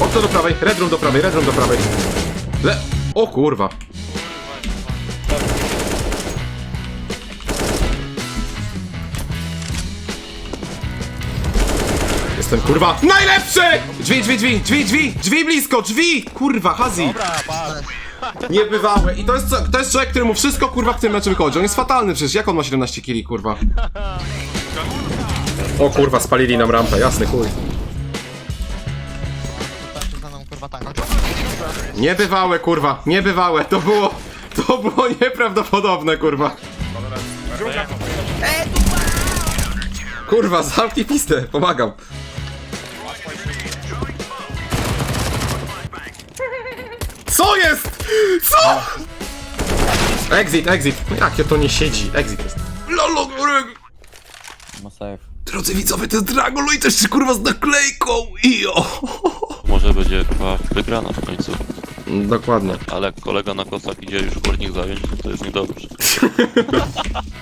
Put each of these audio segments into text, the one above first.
Okno do prawej, red do prawej, red do prawej. Le... O kurwa. Jestem kurwa najlepszy! Drzwi, drzwi, drzwi, drzwi, drzwi, drzwi blisko, drzwi! Kurwa, Hazi! Dobra. Niebywałe. I to jest, to jest człowiek, któremu wszystko kurwa w tym meczu wychodzi. On jest fatalny przecież. Jak on ma 17 kili, kurwa? O kurwa, spalili nam rampę, jasny chuj. Patrzcie za mną, kurwa, tank. Niebywałe, kurwa, niebywałe. To było, to było nieprawdopodobne, kurwa. Kurwa, zamknij pistę, pomagam. Co jest? Co? Exit, exit. Jakie to nie siedzi? Exit jest. Lolo, kurwa. Ma safe. Drodzy widzowie, to jest Dragon i też się kurwa z naklejką i o. Może będzie chyba wygrana w końcu. Dokładnie. Ale jak kolega na kosach idzie już górnik zająć, to jest niedobrze.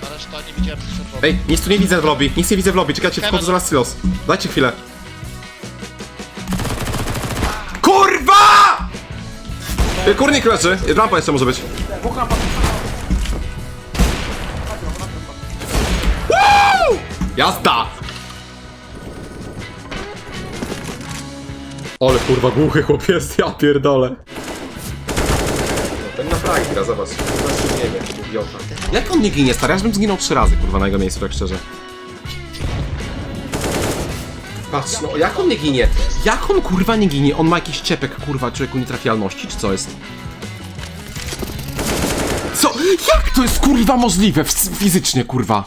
Ale to nie widziałem co się. Ej, nic tu nie widzę w lobby, nic nie widzę w lobby, czekajcie, wchodzę zaraz silos. Dajcie chwilę. Y, Kurnik leży, rampa jeszcze może być. Woo! Jazda! Ale kurwa głuchy chłop jest, ja pierdolę. Ten na frag gra, zobacz. nie wiem, idiota. Jak on nie ginie, stary? Ja bym zginął trzy razy, kurwa, na jego miejscu, tak szczerze. Patrz, no jak on nie ginie? Jak on kurwa nie ginie? On ma jakiś ciepek, kurwa, człowieku nietrafialności, czy co jest? Co? Jak to jest kurwa możliwe fizycznie, kurwa?